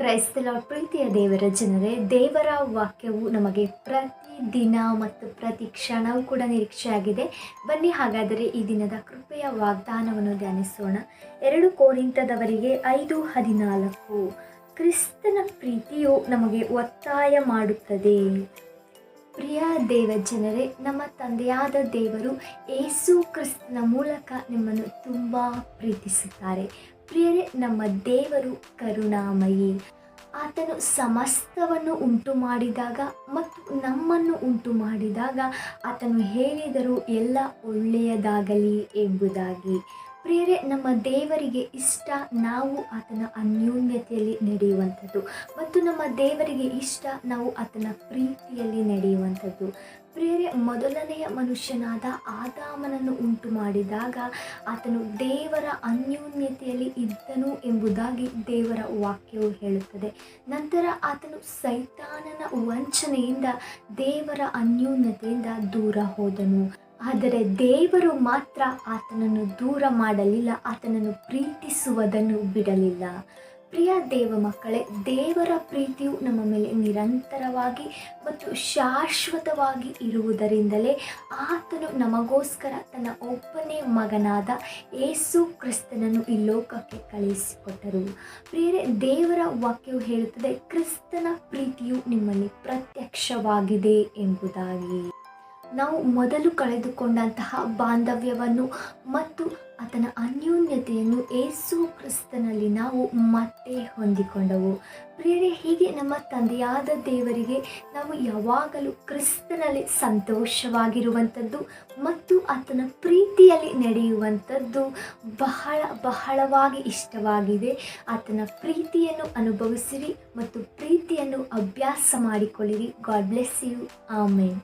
ಕ್ರೈಸ್ತಲ ಪ್ರೀತಿಯ ದೇವರ ಜನರೇ, ದೇವರ ವಾಕ್ಯವು ನಮಗೆ ಪ್ರತಿ ದಿನ ಮತ್ತು ಪ್ರತಿ ಕ್ಷಣವೂ ಕೂಡ ನಿರೀಕ್ಷೆಯಾಗಿದೆ. ಬನ್ನಿ ಹಾಗಾದರೆ ಈ ದಿನದ ಕೃಪೆಯ ವಾಗ್ದಾನವನ್ನು ಧ್ಯಾನಿಸೋಣ. ಎರಡು ಕೋರಿಂತದವರಿಗೆ ಐದು ಹದಿನಾಲ್ಕು. ಕ್ರಿಸ್ತನ ಪ್ರೀತಿಯು ನಮಗೆ ಒತ್ತಾಯ ಮಾಡುತ್ತದೆ. ಪ್ರಿಯ ದೇವ ಜನರೇ, ನಮ್ಮ ತಂದೆಯಾದ ದೇವರು ಏಸು ಕ್ರಿಸ್ತನ ಮೂಲಕ ನಿಮ್ಮನ್ನು ತುಂಬ ಪ್ರೀತಿಸುತ್ತಾರೆ. ಪ್ರಿಯರೇ, ನಮ್ಮ ದೇವರು ಕರುಣಾಮಯಿ. ಆತನು ಸಮಸ್ತವನ್ನು ಉಂಟು ಮಾಡಿದಾಗ ಮತ್ತು ನಮ್ಮನ್ನು ಉಂಟು ಮಾಡಿದಾಗ ಆತನು ಹೇಳಿದರು ಎಲ್ಲ ಒಳ್ಳೆಯದಾಗಲಿ ಎಂಬುದಾಗಿ. ಪ್ರಿಯರೇ, ನಮ್ಮ ದೇವರಿಗೆ ಇಷ್ಟ ನಾವು ಆತನ ಅನ್ಯೋನ್ಯತೆಯಲ್ಲಿ ನಡೆಯುವಂಥದ್ದು ಮತ್ತು ನಮ್ಮ ದೇವರಿಗೆ ಇಷ್ಟ ನಾವು ಆತನ ಪ್ರೀತಿಯಲ್ಲಿ ನಡೆಯುವಂಥದ್ದು. ಪ್ರಿಯರೇ, ಮೊದಲನೆಯ ಮನುಷ್ಯನಾದ ಆದಾಮನನ್ನು ಉಂಟು ಮಾಡಿದಾಗ ಆತನು ದೇವರ ಅನ್ಯೋನ್ಯತೆಯಲ್ಲಿ ಇದ್ದನು ಎಂಬುದಾಗಿ ದೇವರ ವಾಕ್ಯವು ಹೇಳುತ್ತದೆ. ನಂತರ ಆತನು ಸೈತಾನನ ವಂಚನೆಯಿಂದ ದೇವರ ಅನ್ಯೋನ್ಯತೆಯಿಂದ ದೂರ ಹೋದನು. ಆದರೆ ದೇವರು ಮಾತ್ರ ಆತನನ್ನು ದೂರ ಮಾಡಲಿಲ್ಲ, ಆತನನ್ನು ಪ್ರೀತಿಸುವುದನ್ನು ಬಿಡಲಿಲ್ಲ. ಪ್ರಿಯ ದೇವ ಮಕ್ಕಳೇ, ದೇವರ ಪ್ರೀತಿಯು ನಮ್ಮ ಮೇಲೆ ನಿರಂತರವಾಗಿ ಮತ್ತು ಶಾಶ್ವತವಾಗಿ ಇರುವುದರಿಂದಲೇ ಆತನು ನಮಗೋಸ್ಕರ ತನ್ನ ಒಬ್ಬನೇ ಮಗನಾದ ಏಸು ಕ್ರಿಸ್ತನನ್ನು ಈ ಲೋಕಕ್ಕೆ ಕಳುಹಿಸಿಕೊಟ್ಟರು. ಪ್ರಿಯರೇ, ದೇವರ ವಾಕ್ಯವು ಹೇಳುತ್ತದೆ, ಕ್ರಿಸ್ತನ ಪ್ರೀತಿಯು ನಿಮ್ಮಲ್ಲಿ ಪ್ರತ್ಯಕ್ಷವಾಗಿದೆ ಎಂಬುದಾಗಿ. ನಾವು ಮೊದಲು ಕಳೆದುಕೊಂಡಂತಹ ಬಾಂಧವ್ಯವನ್ನು ಮತ್ತು ಆತನ ಅನ್ಯೋನ್ಯತೆಯನ್ನು ಏಸು ಕ್ರಿಸ್ತನಲ್ಲಿ ನಾವು ಮತ್ತೆ ಹೊಂದಿಕೊಂಡವು. ಪ್ರಿಯರೇ, ಹೀಗೆ ನಮ್ಮ ತಂದೆಯಾದ ದೇವರಿಗೆ ನಾವು ಯಾವಾಗಲೂ ಕ್ರಿಸ್ತನಲ್ಲಿ ಸಂತೋಷವಾಗಿರುವಂಥದ್ದು ಮತ್ತು ಆತನ ಪ್ರೀತಿಯಲ್ಲಿ ನಡೆಯುವಂಥದ್ದು ಬಹಳ ಬಹಳವಾಗಿ ಇಷ್ಟವಾಗಿದೆ. ಆತನ ಪ್ರೀತಿಯನ್ನು ಅನುಭವಿಸಿರಿ ಮತ್ತು ಪ್ರೀತಿಯನ್ನು ಅಭ್ಯಾಸ ಮಾಡಿಕೊಳ್ಳಿರಿ. God bless you. ಆಮೇನ್.